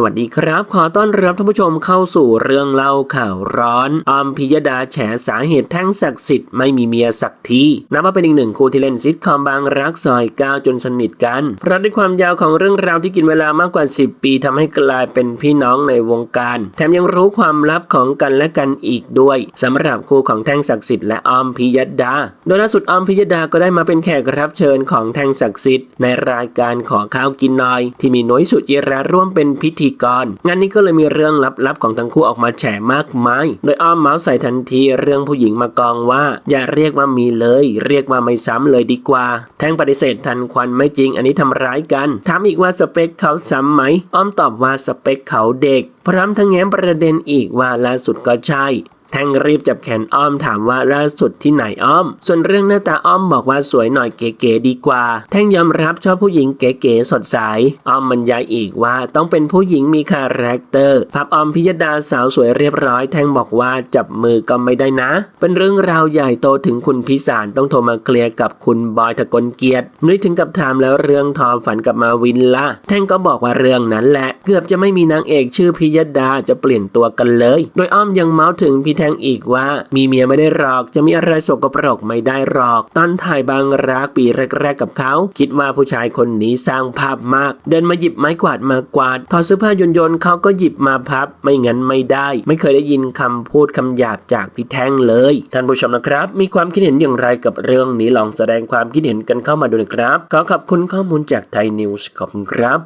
สวัสดีครับ ขอต้อนรับท่านผู้ชมเข้าสู่เรื่องเล่าข่าวร้อนออมพิยดาแฉสาเหตุแท่งศักดิ์สิทธิ์ไม่มีเมียสักทีนับว่าเป็นอีกหนึ่งคู่ที่เล่นซิทคอมบางรักซอยก้าวจนสนิทกันเพราะด้วยความยาวของเรื่องราวที่กินเวลามากกว่า 10 ปีทำให้กลายเป็นพี่น้องในวงการ แถมยังรู้ความลับของกันและกันอีกด้วยสำหรับคู่ของแท่งศักดิ์สิทธิ์และออมพิยดา โดยล่าสุดออมพิยดาก็ได้มาเป็นแขกรับเชิญของแท่งศักดิ์สิทธิ์ในรายการขอข้าวกินหน่อย ที่มีน่วยสุจิราร่วมเป็นพิธีกร งานนี้ก็เลยมีเรื่องลับๆของทั้งคู่ออกมาแฉมากมาย โดยอ้อมเมาส์ใส่ทันทีเรื่องผู้หญิงมากองว่า อย่าเรียกว่ามีเลย เรียกว่าไม่ซ้ำเลยดีกว่า แท่งปฏิเสธทันควันไม่จริงอันนี้ทำร้ายกันถามอีกว่าสเปคเขาซ้ำไหม อ้อมตอบว่าสเปคเขาเด็ก พร้อมทั้งแง้มประเด็นอีกว่าล่าสุดก็ใช่ แท่งรีบจับแขนอ้อมถามว่าล่าสุดที่ไหนอ้อม ส่วนเรื่องหน้าตาอ้อมบอกว่าสวยหน่อยเก๋ๆดีกว่า แท่งยอมรับชอบผู้หญิงเก๋ๆสดใส อ้อมบรรยายอีกว่าต้องเป็นผู้หญิงมีคาแรคเตอร์ พับอ้อมพิยดาสาวสวยเรียบร้อย แท่งบอกว่าจับมือก็ไม่ได้นะ เป็นเรื่องราวใหญ่โตถึงคุณพิสารต้องโทรมาเคลียร์กับคุณบอยทะกลเกียรตินึกถึงกับถามแล้วเรื่องทอฝันกับมาวินละแท่งก็บอกว่าเรื่องนั้นแหละ เกือบจะไม่มีนางเอกชื่อพิยดาจะเปลี่ยนตัวกันเลย โดยอ้อมยังเมาส์ถึงพี่แท่งอีกว่า มีเมียไม่ได้หรอก จะมีอะไรสกปรกไม่ได้หรอก ตอนถ่ายบางรักปีแรกๆกับเขา คิดว่าผู้ชายคนนี้สร้างภาพมาก เดินมาหยิบไม้กวาดมากวาดถอดเสื้อผ้าโยนๆเขาก็หยิบมาพับ ไม่งั้นไม่ได้ ไม่เคยได้ยินคำพูดคำหยาบจากพี่แท่งเลย ท่านผู้ชมนะครับ มีความคิดเห็นอย่างไรกับเรื่องนี้ลองแสดงความคิดเห็นกันเข้ามาดูนะครับ ขอขอบคุณข้อมูลจากไทยนิวส์ขอบคุณครับ